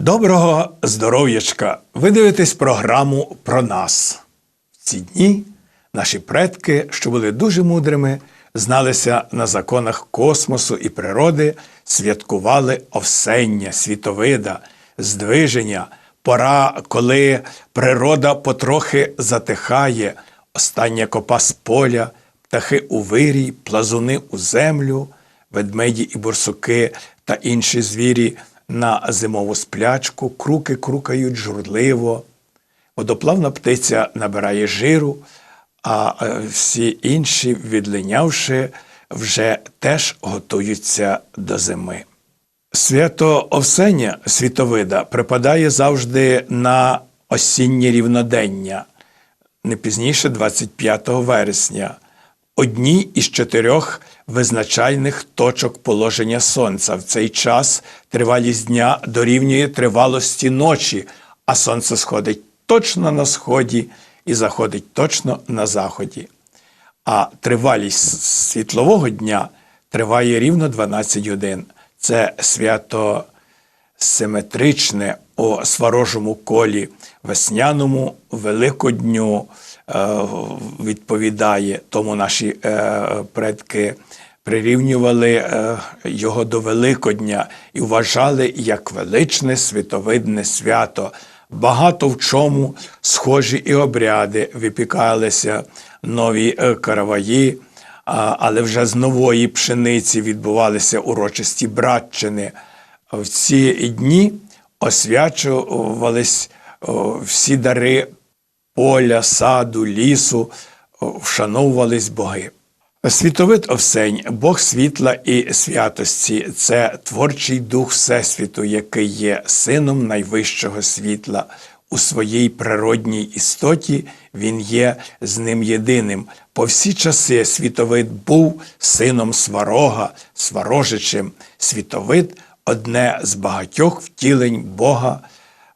Доброго здоров'ячка! Ви дивитесь програму про нас. В ці дні наші предки, що були дуже мудрими, зналися на законах космосу і природи, святкували овсення, світовида, здвиження, пора, коли природа потрохи затихає, остання копа з поля, птахи у вирій, плазуни у землю, ведмеді і бурсуки та інші звірі на зимову сплячку, круки крукають журливо, водоплавна птиця набирає жиру, а е, всі інші, відлинявши, вже теж готуються до зими. Свято Овсення світовида припадає завжди на осіннє рівнодення, не пізніше 25 вересня, одній із чотирьох визначальних точок положення сонця. В цей час тривалість дня дорівнює тривалості ночі, а сонце сходить точно на сході і заходить точно на заході. А тривалість світлового дня триває рівно 12 годин. Це свято симетричне у сварожому колі весняному Великодню е, відповідає, тому наші е, предки прирівнювали е, його до Великодня і вважали як величне світовидне свято. Багато в чому схожі і обряди випікалися нові караваї, але вже з нової пшениці відбувалися урочисті братчини. В ці дні освячувались всі дари поля, саду, лісу, вшановувались боги. Світовид Овсень, Бог світла і святості це творчий дух Всесвіту, який є сином найвищого світла. У своїй природній істоті він є з ним єдиним. По всі часи світовид був сином сварога, сварожичем. Світовид одне з багатьох втілень Бога,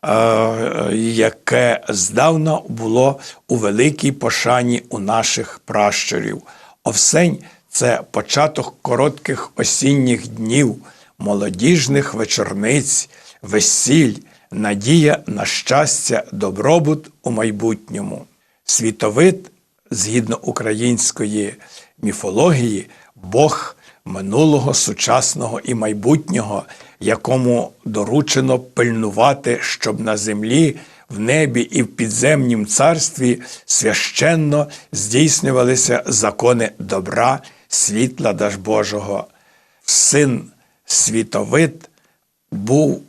е, яке здавна було у великій пошані у наших пращурів. Овсень це початок коротких осінніх днів, молодіжних вечорниць, весіль, надія на щастя, добробут у майбутньому. Світовид, згідно української міфології, Бог минулого, сучасного і майбутнього, якому доручено пильнувати, щоб на землі, в небі і в підземнім царстві священно здійснювалися закони добра, світла Даж Божого. Син світовид був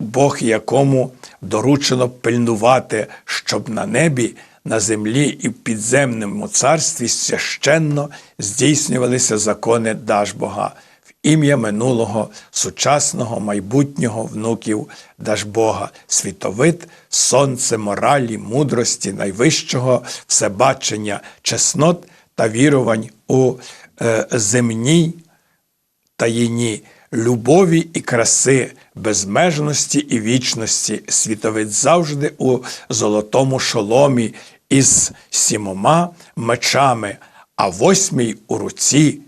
Бог, якому доручено пильнувати, щоб на небі, на землі і в підземному царстві священно здійснювалися закони Дажбога в ім'я минулого, сучасного, майбутнього внуків Дажбога, світовид, сонце моралі, мудрості, найвищого всебачення, чеснот та вірувань у е, земній таїні любові і краси, безмежності і вічності, світовид завжди у золотому шоломі із сімома мечами, а восьмій у руці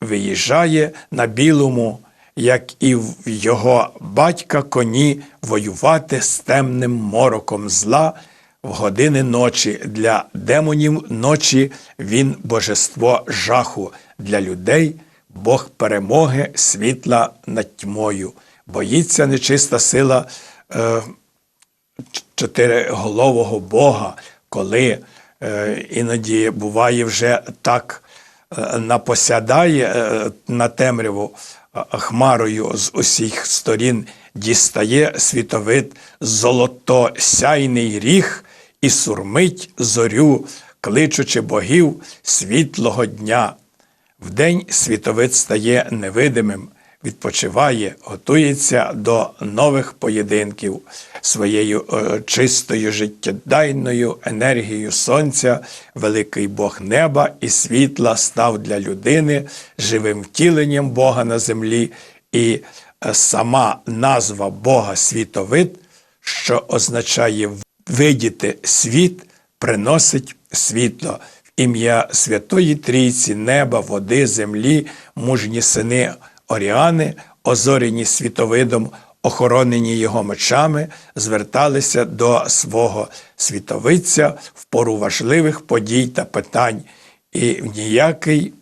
виїжджає на білому, як і в його батька коні, воювати з темним мороком зла. В години ночі для демонів ночі він божество жаху, для людей Бог перемоги світла над тьмою. Боїться нечиста сила е, чотириголового Бога, коли е, іноді буває вже так е, напосядає е, на темряву хмарою з усіх сторін, дістає світовид золотосяйний ріг і сурмить зорю, кличучи богів світлого дня. Вдень світовид стає невидимим, відпочиває, готується до нових поєдинків своєю е, чистою життєдайною енергією сонця, великий Бог неба і світла став для людини живим втіленням Бога на землі, і е, сама назва Бога світовид, що означає видіти світ, приносить світло. Ім'я Святої Трійці, неба, води, землі, мужні сини Оріани, озорені світовидом, охоронені його мечами, зверталися до свого світовиця в пору важливих подій та питань, і ніякий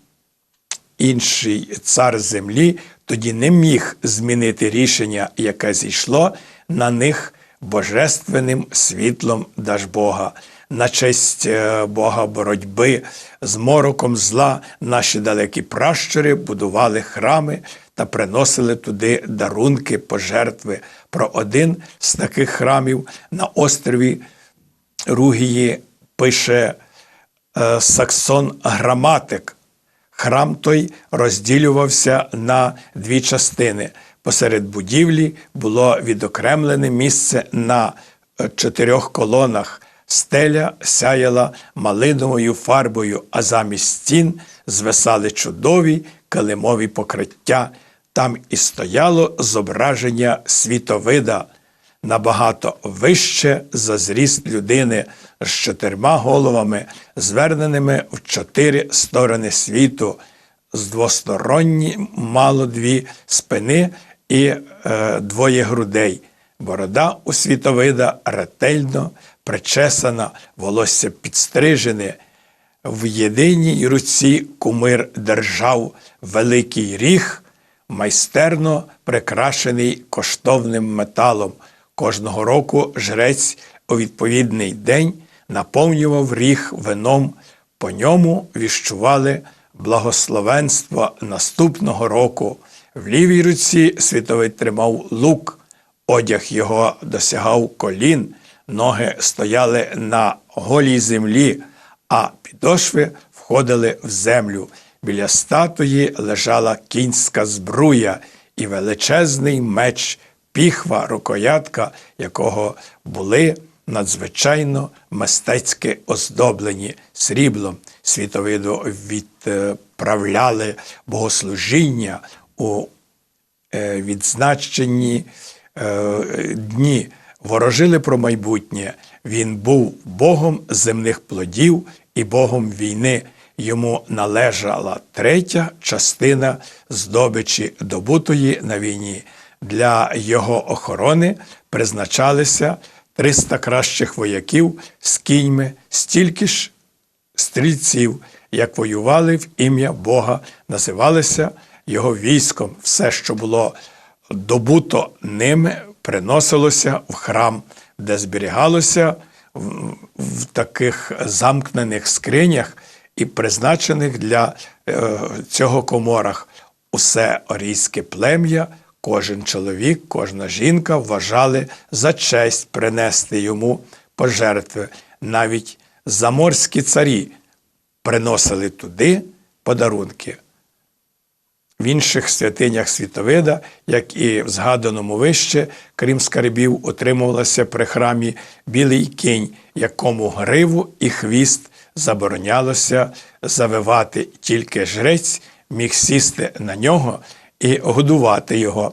інший цар землі тоді не міг змінити рішення, яке зійшло на них божественним світлом Дажбога. На честь е, Бога боротьби з мороком зла наші далекі пращури будували храми та приносили туди дарунки, пожертви. Про один з таких храмів на острові Ругії пише е, Саксон Граматик. Храм той розділювався на дві частини. Посеред будівлі було відокремлене місце на е, чотирьох колонах. Стеля сяяла малиновою фарбою, а замість стін звисали чудові килимові покриття. Там і стояло зображення світовида набагато вище за зріст людини з чотирма головами, зверненими в чотири сторони світу, з двосторонні мало дві спини і е, двоє грудей. Борода у світовида ретельно причесана, волосся підстрижене. В єдиній руці кумир держав великий ріг, майстерно прикрашений коштовним металом. Кожного року жрець у відповідний день наповнював ріг вином, по ньому віщували благословенство наступного року. В лівій руці світовий тримав лук, одяг його досягав колін, ноги стояли на голій землі, а підошви входили в землю. Біля статуї лежала кінська збруя і величезний меч піхва, рукоятка, якого були надзвичайно мистецьки оздоблені сріблом. Світовиду відправляли богослужіння у е, відзначені е, дні, ворожили про майбутнє. Він був Богом земних плодів і Богом війни. Йому належала третя частина здобичі, добутої на війні. Для його охорони призначалися 300 кращих вояків з кіньми, стільки ж стрільців, як воювали в ім'я Бога, називалися його військом. Все, що було добуто ними, приносилося в храм, де зберігалося в, в таких замкнених скринях і призначених для е, цього коморах. Усе орійське плем'я. Кожен чоловік, кожна жінка вважали за честь принести йому пожертви. Навіть заморські царі приносили туди подарунки. В інших святинях світовида, як і в згаданому вище, крім скарбів, утримувалося при храмі білий кінь, якому гриву і хвіст заборонялося завивати, тільки жрець міг сісти на нього і годувати його.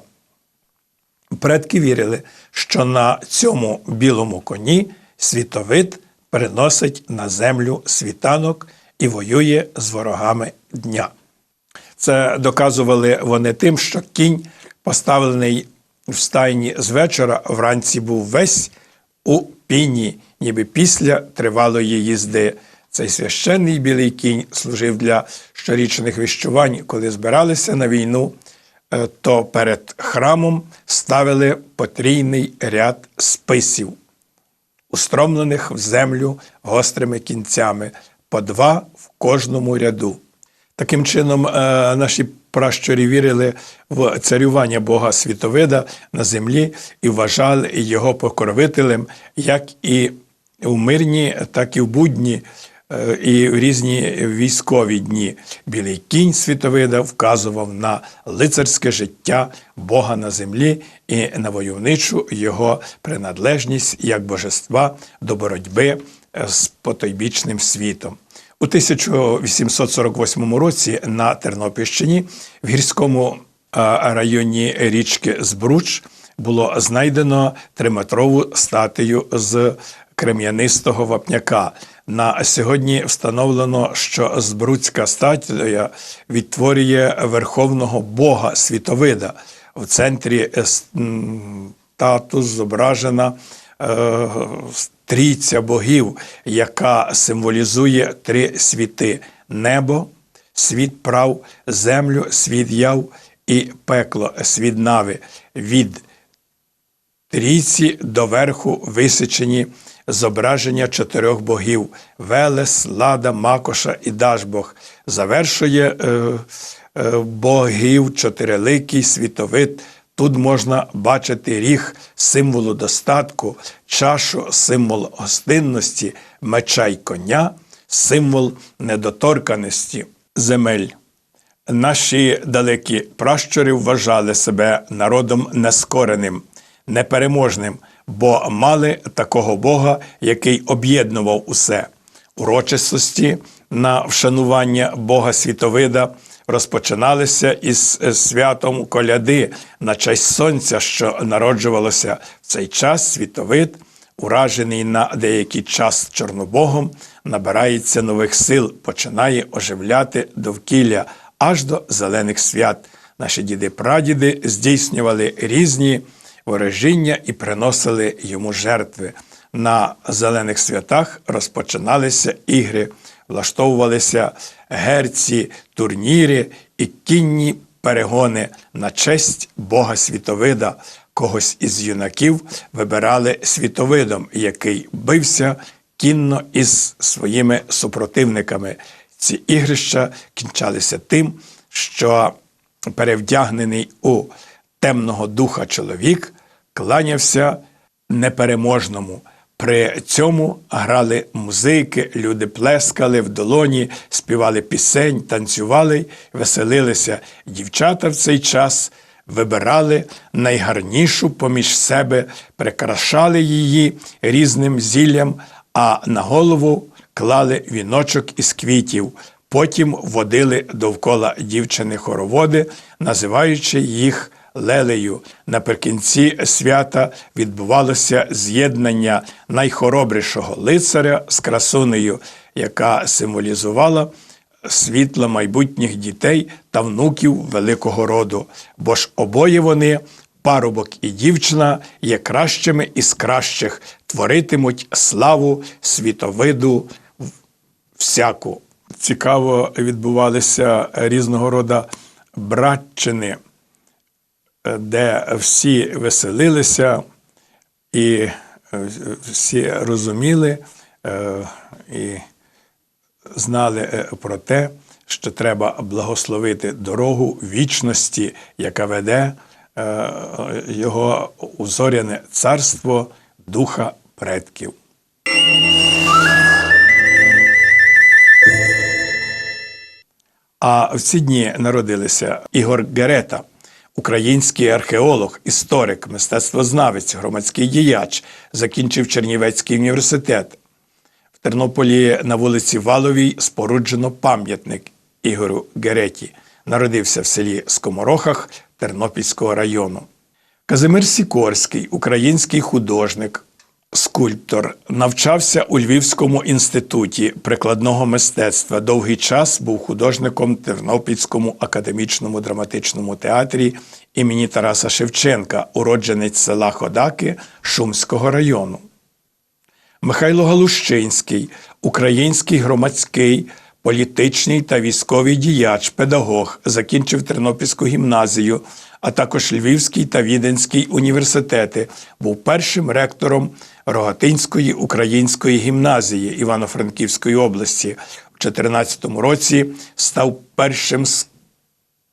Предки вірили, що на цьому білому коні світовид приносить на землю світанок і воює з ворогами дня. Це доказували вони тим, що кінь, поставлений в стайні з вечора, вранці був весь у піні, ніби після тривалої їзди. Цей священний білий кінь служив для щорічних віщувань, коли збиралися на війну, е, то перед храмом ставили потрійний ряд списів, устромлених в землю гострими кінцями, по два в кожному ряду. Таким чином, е, наші пращурі вірили в царювання Бога Світовида на землі і вважали його покровителем як і в мирні, так і в будні. е, І в різні військові дні білий кінь світовида вказував на лицарське життя Бога на землі і на войовничу його приналежність як божества до боротьби з потойбічним світом. У 1848 році на Тернопільщині в гірському районі річки Збруч було знайдено триметрову статую з крем'янистого вапняка. На сьогодні встановлено, що Збруцька статуя відтворює верховного Бога світовида. В центрі е, статус зображена е, трійця богів, яка символізує три світи: небо, світ прав, землю, світ яв і пекло, світ нави. Від трійці доверху висічені зображення чотирьох богів Велес, Лада, Макоша і Дажбог. Завершує е, е, богів чотириликий світовид. Тут можна бачити ріг символу достатку, чашу, символ гостинності, меча й коня, символ недоторканості земель. Наші далекі пращури вважали себе народом нескореним, непереможним, бо мали такого Бога, який об'єднував усе. Урочистості на вшанування Бога Світовида розпочиналися із е, святом коляди на честь сонця, що народжувалося в цей час. Світовид, уражений на деякий час Чорнобогом, набирається нових сил, починає оживляти довкілля аж до зелених свят. Наші діди-прадіди здійснювали різні ворожіння і приносили йому жертви. На зелених святах розпочиналися ігри, влаштовувалися герці, турніри і кінні перегони на честь Бога Світовида. Когось із юнаків вибирали світовидом, який бився кінно із своїми супротивниками. Ці ігрища кінчалися тим, що перевдягнений у темного духа чоловік кланявся непереможному. При цьому грали музики, люди плескали в долоні, співали пісень, танцювали, веселилися. Дівчата в цей час вибирали найгарнішу поміж себе, прикрашали її різним зіллям, а на голову клали віночок із квітів. Потім водили довкола дівчини хороводи, називаючи їх лелею. Наприкінці свята відбувалося з'єднання найхоробрішого лицаря з красунею, яка символізувала світло майбутніх дітей та внуків великого роду. Бо ж обоє вони, парубок і дівчина, є кращими із кращих, творитимуть славу світовиду всяку. Цікаво відбувалися різного роду братчини, де всі веселилися і е, всі розуміли е, і знали е, про те, що треба благословити дорогу вічності, яка веде його у зоряне царство духа предків. А в ці дні народилися Ігор Герета, український археолог, історик, мистецтвознавець, громадський діяч, закінчив Чернівецький університет. В Тернополі на вулиці Валовій споруджено пам'ятник Ігорю Гереті. Народився в селі Скоморохах Тернопільського району. Казимир Сікорський, український художник, скульптор, навчався у Львівському інституті прикладного мистецтва. Довгий час був художником Тернопільському академічному драматичному театрі імені Тараса Шевченка, уродженець села Ходаки Шумського району. Михайло Галущинський, український громадський, політичний та військовий діяч, педагог, закінчив Тернопільську гімназію, а також Львівський та Віденський університети, був першим ректором Рогатинської української гімназії Івано-Франківської області. У 2014 році став першим з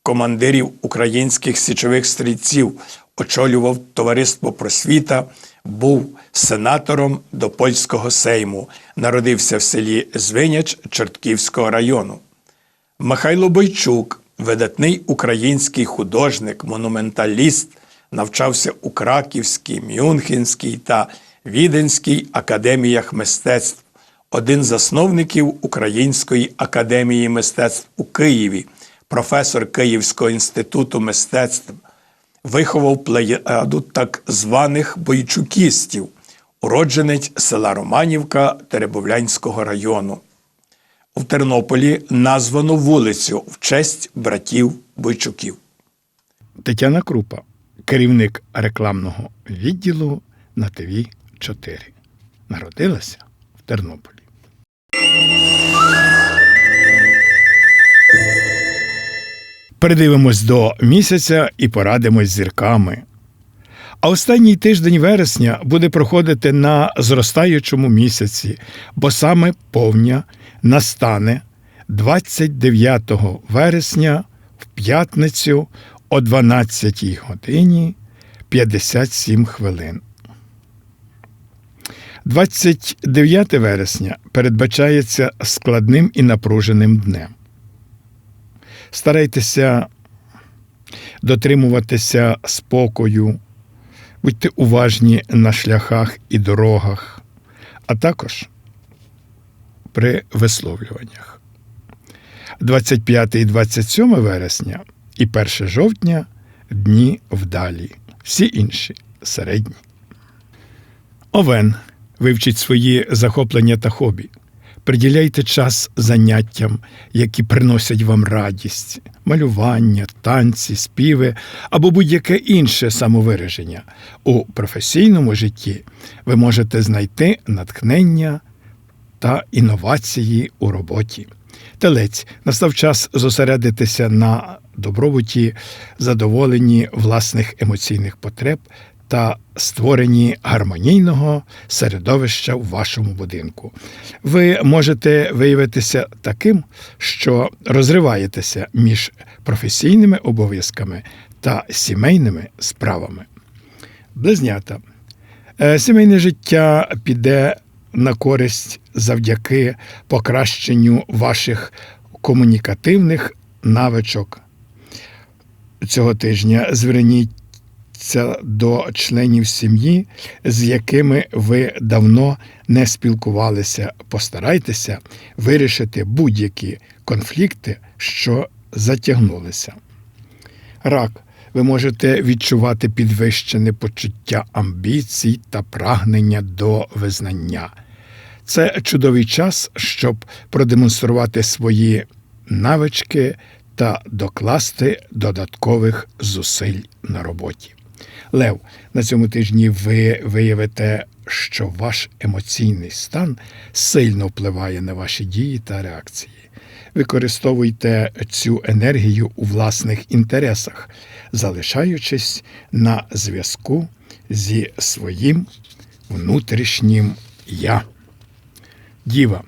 командирів українських січових стрільців, очолював товариство просвіта, був сенатором до польського сейму, народився в селі Звиняч Чортківського району. Михайло Бойчук, видатний український художник, монументаліст, навчався у Краківській, Мюнхенській та Віденській академіях мистецтв, один з засновників Української академії мистецтв у Києві, професор Київського інституту мистецтв. виховав плеяду так званих бойчукістів, уродженець села Романівка Теребовлянського району. В Тернополі названо вулицю в честь братів Бойчуків. Тетяна Крупа, керівник рекламного відділу на ТВ 4 Народилася в Тернополі. Передивимось до місяця і порадимось з зірками. А останній тиждень вересня буде проходити на зростаючому місяці, бо саме повня настане 29 вересня в п'ятницю о 12 годині 57 хвилин. 29 вересня передбачається складним і напруженим днем. Старайтеся дотримуватися спокою, будьте уважні на шляхах і дорогах, а також при висловлюваннях. 25 і 27 вересня і 1 жовтня дні вдалі, всі інші середні. Овен. Вивчіть свої захоплення та хобі. Приділяйте час заняттям, які приносять вам радість, малювання, танці, співи або будь-яке інше самовираження. У професійному житті ви можете знайти натхнення та інновації у роботі. Телець настав час зосередитися на добробуті, задоволенні власних емоційних потреб та створенні гармонійного середовища в вашому будинку. Ви можете виявитися таким, що розриваєтеся між професійними обов'язками та сімейними справами. Близнята. Е, Сімейне життя піде на користь завдяки покращенню ваших комунікативних навичок. Цього тижня зверніться до членів сім'ї, з якими ви давно не спілкувалися. Постарайтеся вирішити будь-які конфлікти, що затягнулися. Рак. Ви можете відчувати підвищене почуття амбіцій та прагнення до визнання. Це чудовий час, щоб продемонструвати свої навички та докласти додаткових зусиль на роботі. Лев, на цьому тижні ви виявите, що ваш емоційний стан сильно впливає на ваші дії та реакції. Використовуйте цю енергію у власних інтересах, залишаючись на зв'язку зі своїм внутрішнім я. Діва.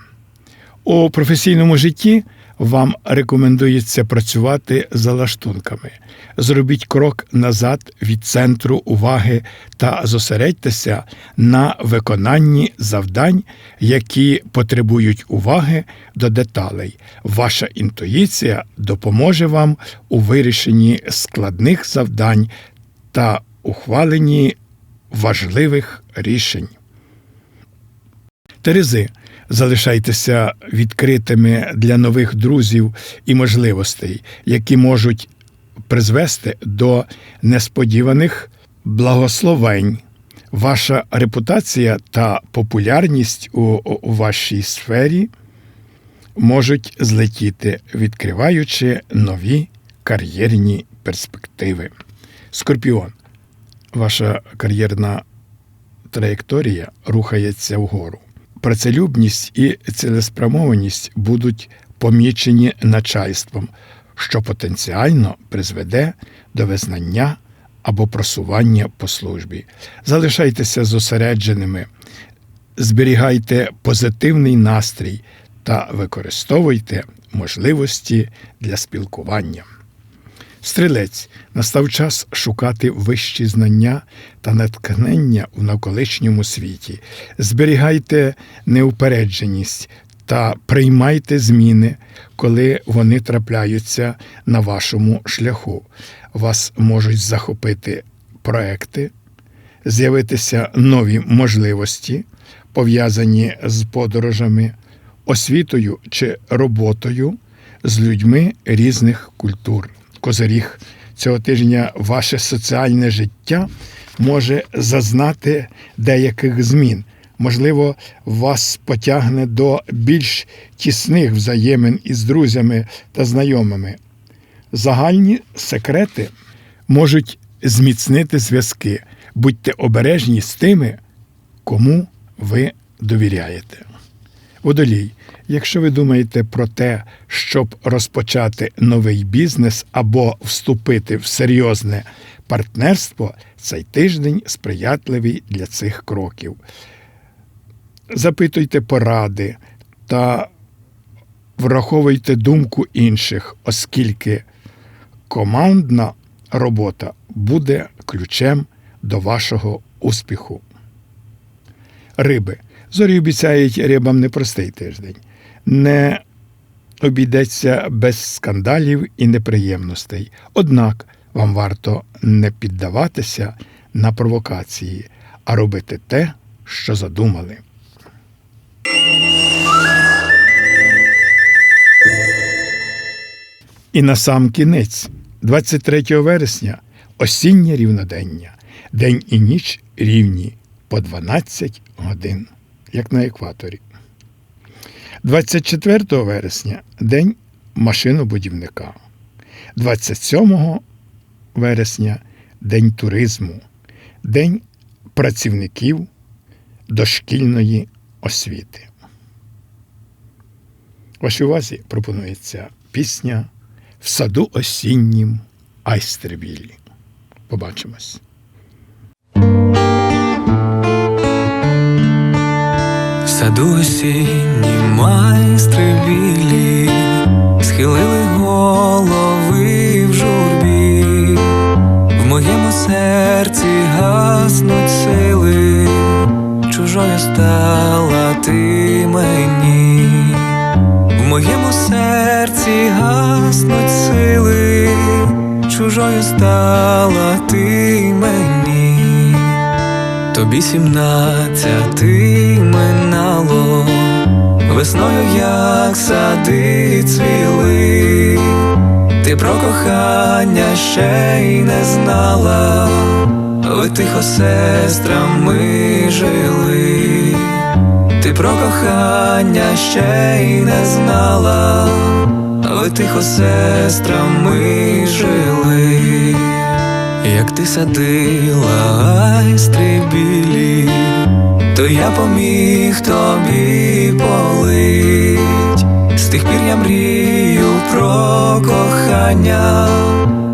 У професійному житті вам рекомендується працювати за лаштунками. Зробіть крок назад від центру уваги та зосередьтеся на виконанні завдань, які потребують уваги до деталей. Ваша інтуїція допоможе вам у вирішенні складних завдань та ухваленні важливих рішень. Терези, залишайтеся відкритими для нових друзів і можливостей, які можуть призвести до несподіваних благословень. Ваша репутація та популярність у, вашій сфері можуть злетіти, відкриваючи нові кар'єрні перспективи. Скорпіон. Ваша кар'єрна траєкторія рухається вгору. Працелюбність і цілеспрямованість будуть помічені начальством, що потенціально призведе до визнання або просування по службі. Залишайтеся зосередженими, зберігайте позитивний настрій та використовуйте можливості для спілкування. Стрілець настав час шукати вищі знання та натхнення в навколишньому світі. Зберігайте неупередженість та приймайте зміни, коли вони трапляються на вашому шляху. Вас можуть захопити проекти, з'явитися нові можливості, пов'язані з подорожами, освітою чи роботою з людьми різних культур. Козиріг цього тижня ваше соціальне життя може зазнати деяких змін. Можливо, вас потягне до більш тісних взаємин із друзями та знайомими. Загальні секрети можуть зміцнити зв'язки. Будьте обережні з тими, кому ви довіряєте. Водолій, якщо ви думаєте про те, щоб розпочати новий бізнес або вступити в серйозне партнерство, цей тиждень сприятливий для цих кроків. Запитуйте поради та враховуйте думку інших, оскільки командна робота буде ключем до вашого успіху. Риби. Зорі обіцяють рибам непростий тиждень. Не обійдеться без скандалів і неприємностей. Однак вам варто не піддаватися на провокації, а робити те, що задумали. І на сам кінець, 23 вересня, осіннє рівнодення, день і ніч рівні по 12 годин, як на екваторі. 24 вересня день машинобудівника. 27 вересня день туризму, день працівників дошкільної освіти. Вашій увазі пропонується пісня в саду осіннім Айстервіллі. Побачимось. Саду осінні майстри білі схилили голови в журбі, в моєму серці гаснуть сили, чужою стала ти мені, в моєму серці гаснуть сили, чужою стала ти мені. Тобі сімнадцяти минало, весною як сади цвіли, ти про кохання ще й не знала, ви тихо сестрами жили, ти про кохання ще й не знала, ви тихо сестрами жили. Як ти садила айстри білі, то я поміг тобі полить. З тих пір я мрію про кохання,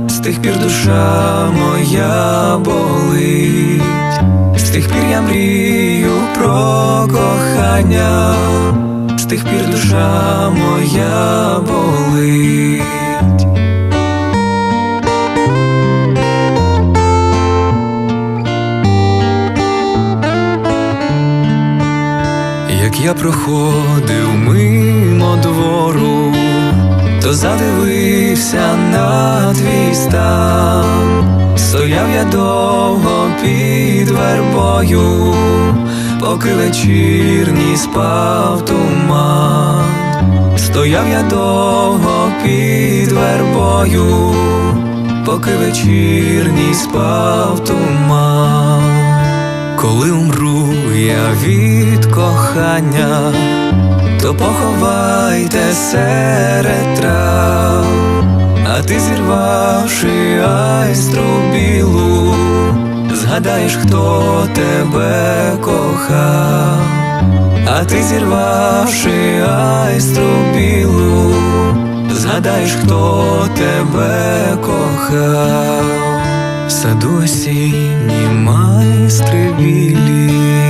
з тих пір душа моя болить, з тих пір я мрію про кохання, з тих пір душа моя болить. Я проходив мимо двору, то задивився на твій стан. Стояв я довго під вербою, поки вечірній спав туман. Стояв я довго під вербою, поки вечірній спав туман. Коли умру я від кохання, то поховайте серед трав, а ти зірвавши айстру білу, згадаєш, хто тебе кохав, а ти зірвавши айстру білу, згадаєш, хто тебе кохав. В саду осінні майстри білі